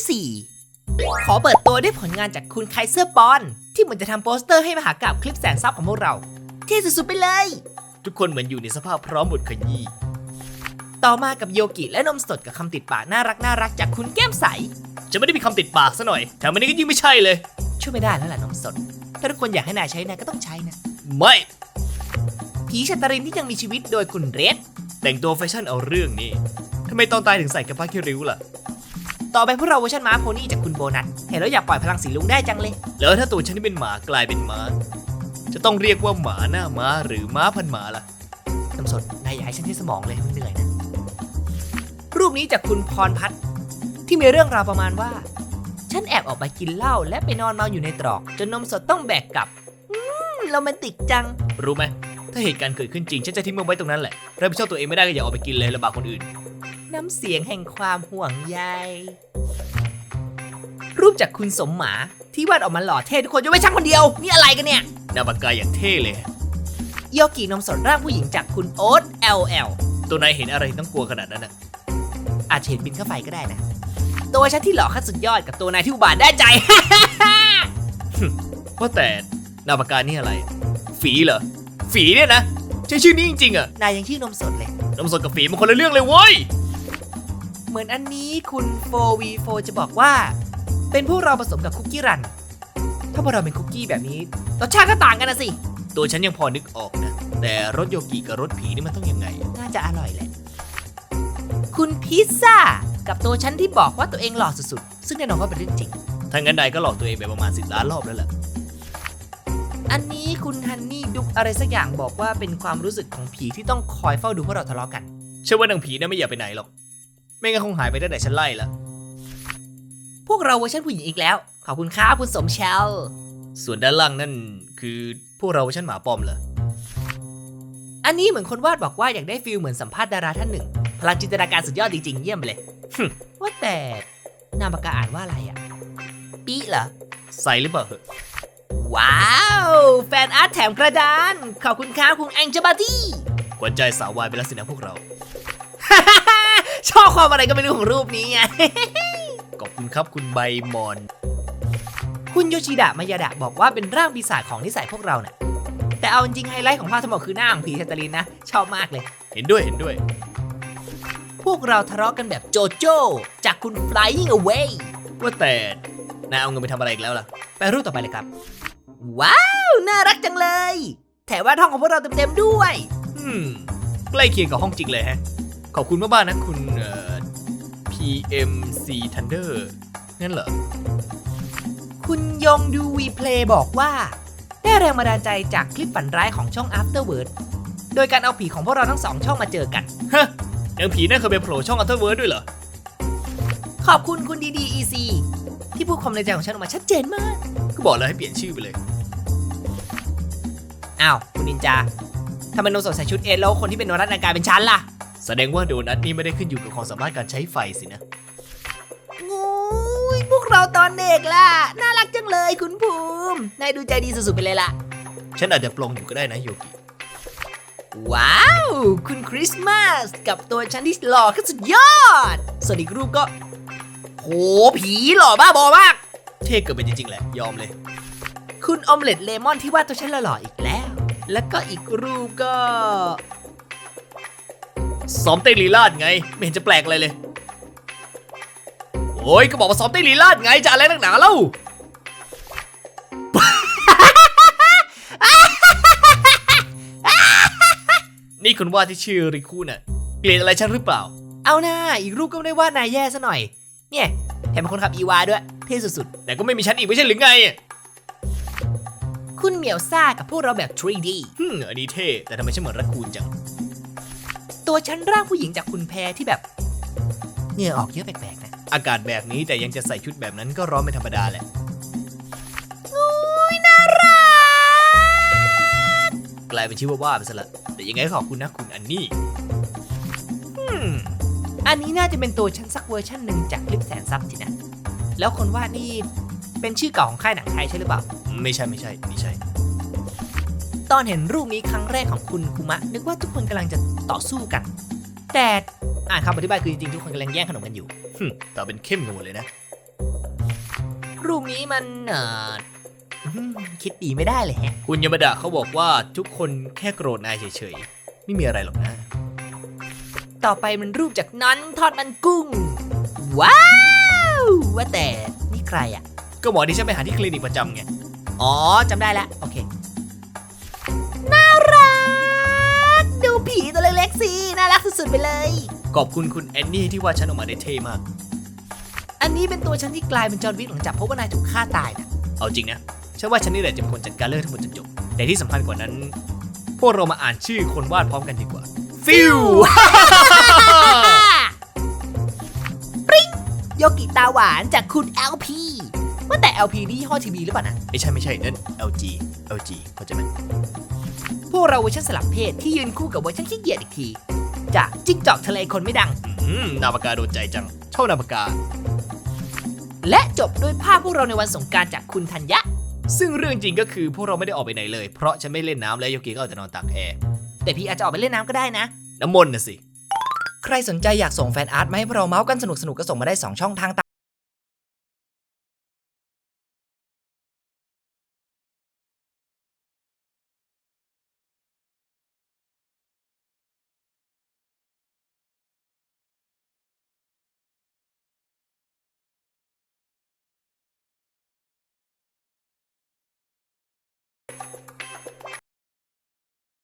ที่4 ขอเปิดตัวด้วยผลงานจากคุณไคเซอร์ปอน ที่เหมือนจะทำโปสเตอร์ให้มหากราบคลิปแสนซับของพวกเรา เท่สุดๆไปเลย ทุกคนเหมือนอยู่ในสภาพพร้อมบทขยี้ต่อมากับโยกิและนมสดกับคำติดปากน่ารักน่ารักจากคุณแก้มใส จะไม่ได้มีคำติดปากซะหน่อยแถมอันนี้ก็ยิ่งไม่ใช่เลย ช่วยไม่ได้แล้วล่ะนมสด ถ้าทุกคนอยากให้นายใช้นายก็ต้องใช้นะ ไม่ผีชัตตรินที่ยังมีชีวิตโดยคุณเรดแต่งตัวแฟชั่นเอาเรื่องนี้ทำไมตอนตายถึงใส่กระพาคิริ้วล่ะ ต่อไปพวกเราเวอร์ชันม้าโพนี่จากคุณโบนัสเห็นแล้วอยากปล่อยพลังสีลุงได้จังเลย แล้วถ้าตัวฉันที่เป็นหมากลายเป็นม้าจะต้องเรียกว่าหมาหน้าม้าหรือม้าพันหมาล่ะน้ำสดนายอย่าให้ฉันที่สมองเลยมันเหนื่อยนะ รูปนี้จากคุณพรพัฒน์ที่มีเรื่องราวประมาณว่า ฉันแอบออกไปกินเหล้าและไปนอนเมาอยู่ในตรอก จนนมสดต้องแบกกลับอืมโรแมนติกจัง รู้ไหมถ้าเหตุการณ์เกิดขึ้นจริง ฉันจะทิ้งมันไว้ตรงนั้นแหละรับผิดชอบตัวเองไม่ได้ก็อย่าเอาไปกินเลยลำบากคนอื่น น้ำเสียงแห่งความห่วงใย รูปจากคุณสมหมาที่วาดออกมาหล่อเท่ทุกคนยกเว้นช่างคนเดียว นี่อะไรกันเนี่ยหนาปากกาอย่างเท่เลย โยกินมสดร่างผู้หญิงจากคุณโอ๊ต LL ตัวนายเห็นอะไรต้องกลัวขนาดนั้นน่ะอาจจะเห็นบินเข้าไฟก็ได้นะ ตัวฉันที่หล่อขั้นสุดยอดกับตัวนายที่อุบาทได้ใจ ว่าแต่หนาปากกานี่อะไร ฝีเหรอ ฝีเนี่ยนะ ใช่ชื่อนี้จริงๆอะนายยังชื่อนมสดเลยน้ำสดกับฝีมันคนละเรื่องเลยเว้ย เหมือนอันนี้คุณ 4v4 จะบอกว่า เป็นพวกเราผสมกับคุกกี้รัน ถ้าพวกเราเป็นคุกกี้แบบนี้รสชาติก็ต่างกันนะสิ ตัวฉันยังพอนึกออกนะ แต่รถโยกิกับรถผีนี่มันต้องยังไง น่าจะอร่อยแหละ คุณพิซซ่ากับตัวฉันที่บอกว่าตัวเองหล่อสุดๆ ซึ่งแน่นอนว่าเป็นเรื่องจริง ถ้างั้นนายก็หลอกตัวเองไปประมาณสิบล้านรอบแล้วแหละอันนี้คุณฮันนี่ดุกอะไรสักอย่างบอกว่าเป็นความรู้สึกของผีที่ต้องคอยเฝ้าดูพวกเราทะเลาะกัน เชื่อว่านางผีน่ะไม่อยากไปไหนหรอก ไม่งั้นคงหายไปตั้งแต่ฉันไล่ละพวกเราเวอร์ชันผู้หญิงอีกแล้ว ขอบคุณครับคุณสมเชลส่วนด้านล่างนั่นคือพวกเราเวอร์ชันหมาปอมเหรอ อันนี้เหมือนคนวาดบอกว่าอยากได้ฟิลเหมือนสัมภาษณ์ดาราท่านหนึ่ง พลังจินตนาการสุดยอดจริงๆ เยี่ยมไปเลยฮึ่มว่าแต่นามปากกาอ่านว่าอะไรอะปีเหรอ ใส่หรือเปล่าเหอะว้าว แฟนอาร์ตแถมกระดาน ขอบคุณครับคุณแองเจบาตี้ขวัญใจสาววายไปแล้วสินะพวกเราช อบความอะไรก็ไม่รู้ของรูปนี้ไง ขอบคุณครับคุณใบมอน คุณโยชิดะมายาดะบอกว่าเป็นร่างปีศาจของนิสัยพวกเราเนี่ยแต่เอาจริงๆไฮไลท์ของภาพทั้งหมดคือหน้าของผีชาตาลินนะ ชอบมากเลย เห็นด้วยเห็นด้วย พวกเราทะเลาะกันแบบโจโจ้จากคุณ flying away ว่าแต่นายเอาเงินไปทำอะไรอีกแล้วล่ะ ไปรูปต่อไปเลยครับ ว้าว น่ารักจังเลย แถมว่าท้องของพวกเราเต็มๆด้วย อืม ใกล้เคียงกับห้องจริงเลยฮะ ขอบคุณมากๆนะคุณเอ่อ PMC Thunder งั้นเหรอ คุณยงดูวีเพลย์บอกว่า ได้แรงบันดาลใจจากคลิปฝันร้ายของช่อง Afterword โดยการเอาผีของพวกเราทั้งสองช่องมาเจอกัน ฮะยังผีนั่นเคยไปโผล่ช่องอัลเทอร์เวิร์ด้วยเหรอ ขอบคุณคุณดีดี EC ที่พูดความในใจของฉันออกมาชัดเจนมาก ก็บอกแล้วให้เปลี่ยนชื่อไปเลย อ้าว คุณนินจาทำไมโนสดใส่ชุดเอแล้วคนที่เป็นโนรัตนากลายเป็นฉันล่ะ แสดงว่าโดนัทนี่ไม่ได้ขึ้นอยู่กับความสามารถการใช้ไฟสินะ งูยพวกเราตอนเด็กล่ะ น่ารักจังเลยคุณภูมินายดูใจดีสุดๆไปเลยล่ะ ฉันอาจจะปลงอยู่ก็ได้นะโยกิ ว้าว คุณคริสต์มาสกับตัวฉันที่หล่อขึ้นสุดยอด ส่วนอีกรูปก็ โห ผีหล่อบ้าบอมาก เท่เกินไปจริงๆแหละ ยอมเลย คุณออมเล็ตเลมอนที่ว่าตัวฉันหล่อๆอีกแล้ว แล้วก็อีกรูปก็ ซ้อมเต้นลีลาดไง ไม่เห็นจะแปลกอะไรเลย โอ้ยก็บอกว่าซ้อมเต้นลีลาดไงจะอะไรนักหนาเล่านี่คุณว่าที่ชื่อริคุน่ะเกลียดอะไรฉันหรือเปล่า เอาหน้าอีกรูปก็ไม่ได้ว่านายแย่ซะหน่อย เนี่ยแถมเป็นคนขับอีวาด้วยเท่สุดแต่ก็ไม่มีฉันอีกไม่ใช่หรือไงๆคุณเหมียวซ่ากับพวกเราแบบ 3D ฮึมอันนี้เท่ แต่ทำไมฉันเหมือนรักคูนจัง ตัวฉันร่างผู้หญิงจากคุณแพรที่แบบเหงื่อออกเยอะแปลกๆนะ อากาศแบบนี้แต่ยังจะใส่ชุดแบบนั้นก็ร้อนเป็นธรรมดาแหละกลายเป็นชื่อว่าว่าไปซะละ แต่ยังไงก็ขอบคุณนะคุณอันนี่อืมอันนี้น่าจะเป็นตัวฉันสักเวอร์ชันหนึ่งจากคลิปแสนซับสินะ แล้วคนวาดนี่เป็นชื่อเก่าของค่ายหนังไทยใช่หรือเปล่า ไม่ใช่ไม่ใช่ไม่ใช่ ตอนเห็นรูปนี้ครั้งแรกของคุณคุมะ นึกว่าทุกคนกำลังจะ ต่อสู้กัน แต่อ่านคำอธิบายคือจริงๆทุกคนกำลังแย่งขนมกันอยู่ฮึมแต่เป็นเข้มกันหมดเลยนะ รูปนี้มันเอ่ออืมคิดดีไม่ได้เลยแฮะ คุณยามาดะเขาบอกว่าทุกคนแค่โกรธนายเฉยๆ ไม่มีอะไรหรอกนะ ต่อไปมันรูปจากนั้นทอดมันกุ้ง ว้าว ว่าแต่นี่ใครอะก็หมอที่ฉันไปหาที่คลินิกประจำไง อ๋อจำได้แล้ว โอเค สุดๆไปเลย ขอบคุณคุณแอนนี่ที่ว่าฉันออกมาได้เท่มาก อันนี้เป็นตัวฉันที่กลายเป็นจอห์นวิกหลังจากพบว่านายถูกฆ่าตายนะเอาจริงนะฉันว่าฉันนี่แหละจะเป็นคนจัดการเรื่องทั้งหมดจนจบ แต่ที่สำคัญกว่านั้น พวกเรามาอ่านชื่อคนวาดพร้อมกันดีกว่า ฟิวปริ้งโยกิตาหวานจากคุณ LP ว่าแต่ LP นี่ยี่ห้อทีวีหรือเปล่านะ ไม่ใช่ไม่ใช่นั่น LG LG เข้าใจไหมพวกเราเวอร์ชันสลับเพศที่ยืนคู่กับเวอร์ชันขี้เกียจอีกที จากจิ้งจอกทะเลคนไม่ดัง อืมนาปากกาโดนใจจังชอบนาปากกา และจบด้วยภาพพวกเราในวันสงกรารจากคุณธัญญะ ซึ่งเรื่องจริงก็คือพวกเราไม่ได้ออกไปไหนเลย เพราะฉันไม่เล่นน้ำและโยกิก็เอาแต่นอนตากแอร์ แต่พี่อาจจะออกไปเล่นน้ำก็ได้นะ น้ำมนต์น่ะสิ ใครสนใจอยากส่งแฟนอาร์ตมาให้พวกเราเมาส์กันสนุกๆก็ส่งมาได้ 2 ช่องทาง